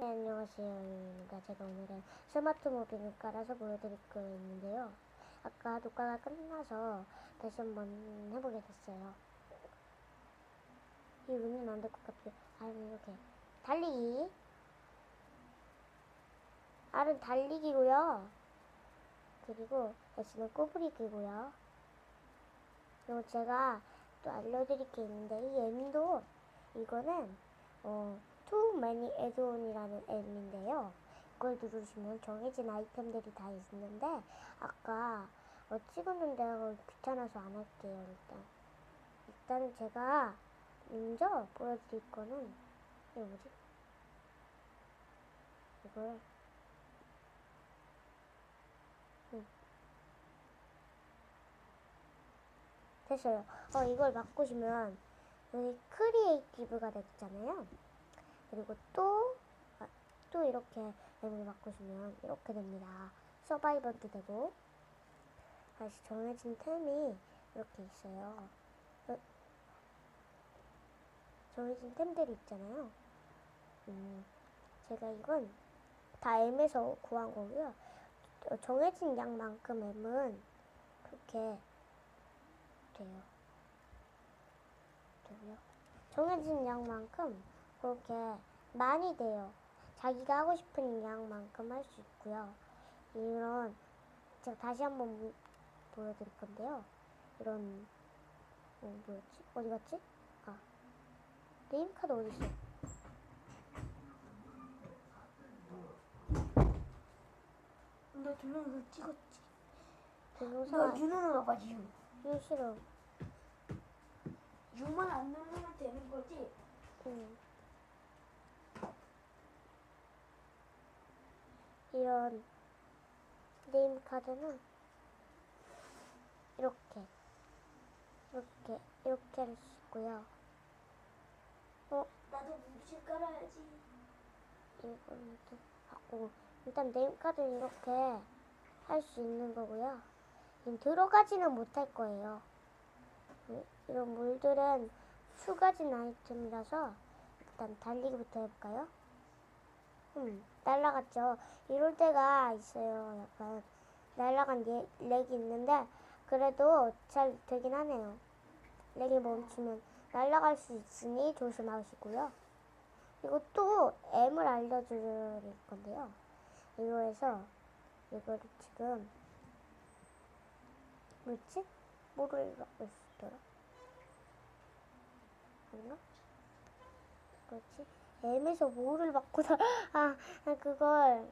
네, 안녕하세요. 유입니다. 제가 오늘은 스마트 무빙을 깔아서 보여드릴 거였는데요. 아까 녹화가 끝나서 다시 한번 해보게 됐어요. 이 운은 안될 것 같아요. R은 이렇게 달리기. R은 달리기고요. 그리고 S는 꼬부리기고요. 그리고 제가 또 알려드릴 게 있는데 이 M도 이거는 어, Too Many Add-on이라는 앱인데요. 이걸 누르시면 정해진 아이템들이 다 있는데 아까 어, 찍었는데 어, 귀찮아서 안 할게요. 일단 일단은 제가 먼저 보여드릴 거는 이게 뭐지? 이걸 음. 됐어요. 어 이걸 바꾸시면 여기 크리에이티브가 됐잖아요. 그리고 또, 아, 또 이렇게 앱을 바꾸시면 이렇게 됩니다. 서바이벌도 되고, 다시 정해진 템이 이렇게 있어요. 어, 정해진 템들이 있잖아요. 음, 제가 이건 다 M에서 구한 거고요. 어, 정해진 양만큼 M은 그렇게 돼요. 정해진 양만큼 그렇게 많이 돼요. 자기가 하고 싶은 양만큼 할 수 있고요. 이런 제가 다시 한번 무- 보여드릴 건데요. 이런 어, 뭐였지? 어디 갔지? 아 네임 카드 어디 있어? 너 동영상 찍었지? 동영상 너 유노로 봐봐 유. 유 싫어. 유만 안 누르면 되는 거지? 음. 이런 네임 카드는 이렇게 이렇게 이렇게 할 수 있고요. 어 나도 뭉칠 깔아야지. 이거는 또 바꾸고 일단 네임 카드는 이렇게 할 수 있는 거고요. 들어가지는 못할 거예요. 이- 이런 물들은 추가진 아이템이라서 일단 달리기부터 해볼까요? 음, 날라갔죠. 이럴 때가 있어요. 약간 날라간 예- 렉이 있는데 그래도 잘 되긴 하네요. 렉이 멈추면 날라갈 수 있으니 조심하시고요. 그리고 또 M을 알려드릴 건데요. 이거에서 이거를 지금 뭐지? 뭐를 갖고 있었더라? 아닌가? 뭐지? M에서 뭐를 바꾸다 아 그걸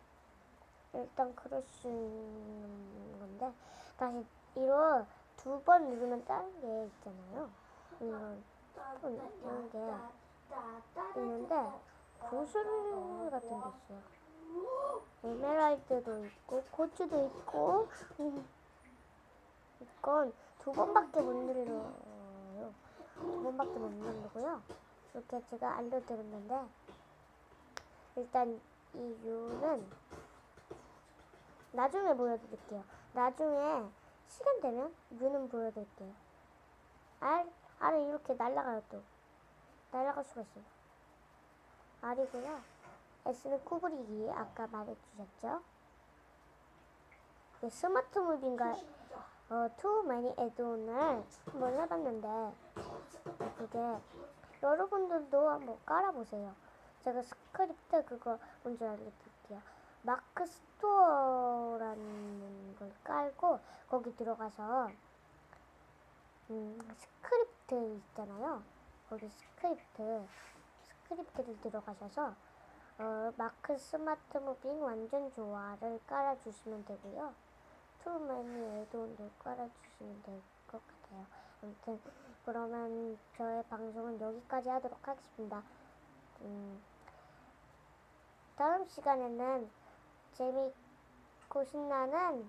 일단 그럴 수 있는 건데 다시 이거 두번 누르면 다른 게 있잖아요. 이런 이런 게 있는데 구슬 같은 게 있어요. 에메랄드도 있고 고추도 있고 음, 이건 두 번밖에 못 눌러요. 두 번밖에 못 누르고요. 이렇게 제가 알려드렸는데 일단 이 유는 나중에 보여드릴게요. 나중에 시간 되면 유는 보여드릴게요. 알, 알은 이렇게 날아가요 또. 날아갈 수가 있어요. R이고요. S는 구부리기 아까 말해주셨죠? 그 스마트 무빙과 어, 투 매니 애드온을 한번 해봤는데 그게 여러분들도 한번 깔아보세요. 제가 스크립트 그거 먼저 알려드릴게요. 마크 스토어라는 걸 깔고 거기 들어가서 음, 스크립트 있잖아요. 거기 스크립트 스크립트를 들어가셔서 어, 마크 스마트 무빙 완전 좋아를 깔아주시면 되고요. 투맨이 애드온도 깔아주시면 될 것 같아요. 아무튼 그러면 저의 방송은 여기까지 하도록 하겠습니다. 음, 다음 시간에는 재밌고 신나는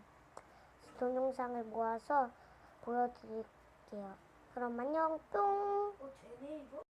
동영상을 모아서 보여드릴게요. 그럼 안녕 뿅! 어?